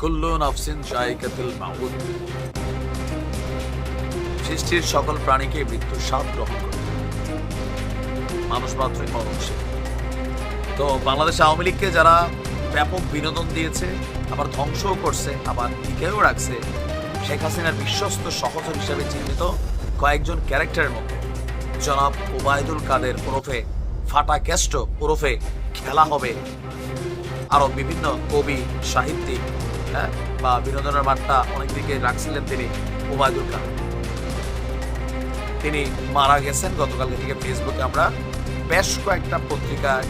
কুল্লু নফসিন জায়গাতুল মাউত। সৃষ্টির সকল প্রাণীকে মৃত্যুর স্বাদ গ্রহণ করে মানুষ মাত্রই মরণশীল তো বাংলাদেশ আওয়ামী লীগকে যারা ব্যাপক বিনোদন দিয়েছে, আবার ধ্বংসও করছে, আবার টিকেও রাখছে, শেখ হাসিনার বিশ্বস্ত সহচর হিসেবে চিহ্নিত কয়েকজন ক্যারেক্টারের মধ্যে। জনাব ওবায়দুল কাদের ওরফে, ফাটা কেষ্ট ওরফে খেলা হবে আরও বিভিন্ন কবি, সাহিত্যিক হ্যাঁ বা বিনোদনের মাঠটা অনেক দিকে রাখছিলেন তিনি ওবায়দুল কাদের তিনি মারা গেছেন গতকালকে থেকে ফেসবুকে। আমরা বেশ কয়েকটা পত্রিকায়,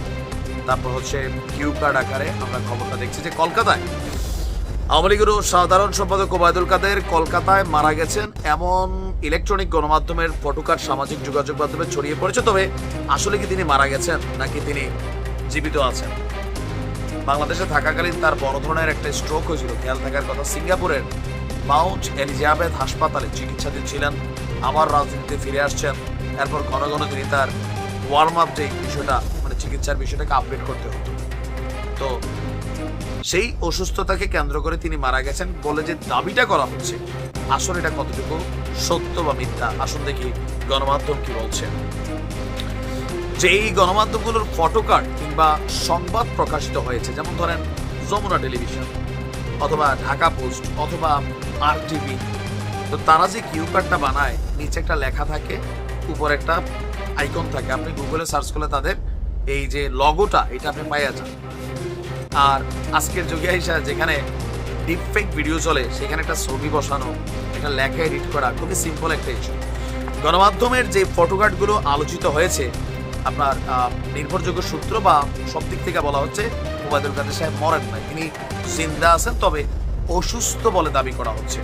তারপর হচ্ছে কিউ কার্ড আকারে আমরা খবরটা দেখছি যে কলকাতায় আওয়ামী লীগের সাধারণ সম্পাদক ওবায়দুল কাদের কলকাতায় মারা গেছেন এমন ইলেকট্রনিক গণমাধ্যমের ফটোকার্ড সামাজিক যোগাযোগ মাধ্যমে ছড়িয়ে পড়েছে। তবে আসলে কি তিনি মারা গেছেন নাকি তিনি জীবিত আছেন? বাংলাদেশে থাকাকালীন তার বড় ধরনের একটা স্ট্রোক হয়েছিল। খেয়াল থাকার কথা, সিঙ্গাপুরের মাউন্ট এলিজাবেথ হাসপাতালে চিকিৎসাধীন ছিলেন। আবার রাজনীতিতে ফিরে আসছেন। এরপর ঘন ঘন তিনি তার ওয়ার্ম আপ যে বিষয়টা মানে চিকিৎসার বিষয়টাকে আপডেট করতে হতো। তো সেই অসুস্থতাকে কেন্দ্র করে তিনি মারা গেছেন বলে যে দাবিটা করা হচ্ছে, আসলে এটা কতটুকু সত্য বা মিথ্যা, আসুন দেখি গণমাধ্যম কি বলছে। যে এই গণমাধ্যমগুলোর ফটোকার্ড কিংবা সংবাদ প্রকাশিত হয়েছে, যেমন ধরেন যমুনা টেলিভিশন অথবা ঢাকা পোস্ট অথবা আর টিভি তো তারা যে কিউ কার্ডটা বানায়, নিচে একটা লেখা থাকে, উপরে একটা আইকন থাকে। আপনি গুগলে সার্চ করলে তাদের এই যে লগোটা এটা আপনি পাইয়া যান। আর আজকের যুগে আইসা যেখানে ডিপফেক ভিডিও চলে, সেখানে একটা ছবি বসানো, একটা লেখা এডিট করা, খুবই সিম্পল একটা ইস্যু গণমাধ্যমের যে ফটোকার্ডগুলো আলোচিত হয়েছে আপনার নির্ভরযোগ্য সূত্র বা সব দিক থেকে বলা হচ্ছে ওবায়দুল কাদের সাহেব মরেন নাই। তিনি জিন্দা আছেন, তবে অসুস্থ বলে দাবি করা হচ্ছে।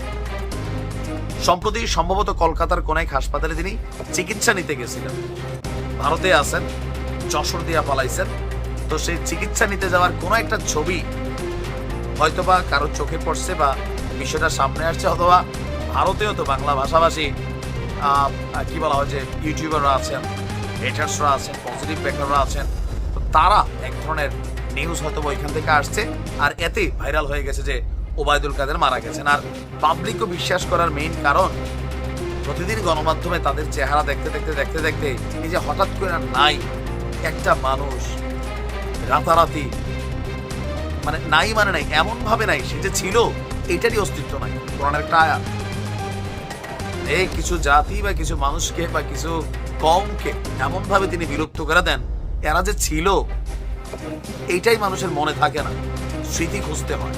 সম্প্রতি সম্ভবত কলকাতার কোন এক হাসপাতালে তিনি চিকিৎসা নিতে গেছিলেন। ভারতে আছেন, যশোর দিয়া পালাইছেন। তো সেই চিকিৎসা নিতে যাওয়ার কোনো একটা ছবি হয়তোবা কারও চোখে পড়ছে বা বিষয়টা সামনে আসছে, অথবা ভারতেও তো বাংলা ভাষাভাষী কি বলা হয় যে ইউটিউবাররা আছেন। হেটার্সরা আছেন পজিটিভ ব্যাকাররা আছেন, তো তারা এক ধরনের নিউজ হয়তো ওইখান থেকে আসছে, আর এতে ভাইরাল হয়ে গেছে যে ওবায়দুল কাদের মারা গেছেন। আর পাবলিকও বিশ্বাস করার মেইন কারণ, প্রতিদিন গণমাধ্যমে তাদের চেহারা দেখতে দেখতে দেখতে দেখতে এই যে হঠাৎ করে নাই, একটা মানুষ রাতারাতি মানে নাই মানে নাই এমন ভাবে নাই, সে যে ছিল, এটারই অস্তিত্ব নাই। কোরআনের একটা আয়াত এই কিছু জাতি বা কিছু মানুষকে বা কিছু কমকে এমন ভাবে তিনি বিলুপ্ত করে দেন, এরা যে ছিল, এইটাই মানুষের মনে থাকে না, স্মৃতি খুঁজতে হয়।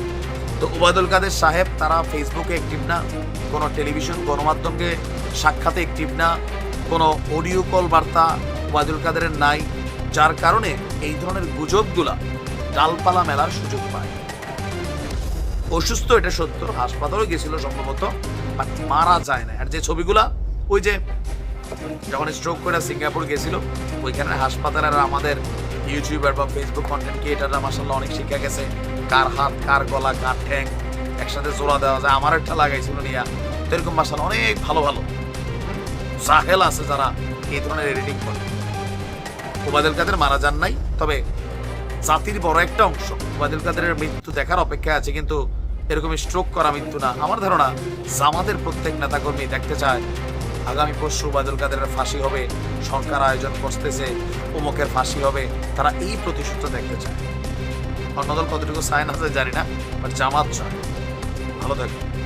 তো ওবায়দুল কাদের সাহেব, তারা ফেসবুকে অ্যাক্টিভ না, কোনো টেলিভিশন গণমাধ্যমকে সাক্ষাতে অ্যাক্টিভ না, কোনো অডিও কল বার্তা ওবায়দুল কাদেরের নাই, যার কারণে এই ধরনের গুজবগুলা ডালপালা মেলার সুযোগ পায়। অসুস্থ এটা সত্য হাসপাতালে গেছিল সম্ভবত বাট মারা যায় না। আর যে ছবিগুলা, ওই যে যখন স্ট্রোক করে সিঙ্গাপুর গেছিল ওইখানে হাসপাতালে আর আমাদের ইউটিউবার বা ফেসবুক কন্টেন্ট ক্রিয়েটাররা মাসাল্লাহ অনেক শিক্ষা গেছে। কার হাত, কার গলা, কার ঠ্যাং, একসাথে জোড়া দেওয়া যায়। আমার একটা লাগাইছিল নিয়া। তো এরকম মাসাল্লাহ অনেক ভালো ভালো। সাহেল আছে যারা এই ধরনের এডিটিং করে। ওবায়দুল কাদের মারা যান নাই, তবে জাতির বড় একটা অংশ ওবায়দুল কাদের মৃত্যু দেখার অপেক্ষা আছে, কিন্তু এরকম স্ট্রোক করা মৃত্যু না। আমার ধারণা জামাতের প্রত্যেক নেতাকর্মী দেখতে চায় আগামী পরশু ওবায়দুল কাদেরের ফাঁসি হবে সরকার আয়োজন করতেছে, উমকের ফাঁসি হবে, তারা এই প্রতিশ্রুতি দেখতে চায়। অন্য দল কতটুকু সাইন আছে জানি না বাট জামাত চায়। ভালো থাকবে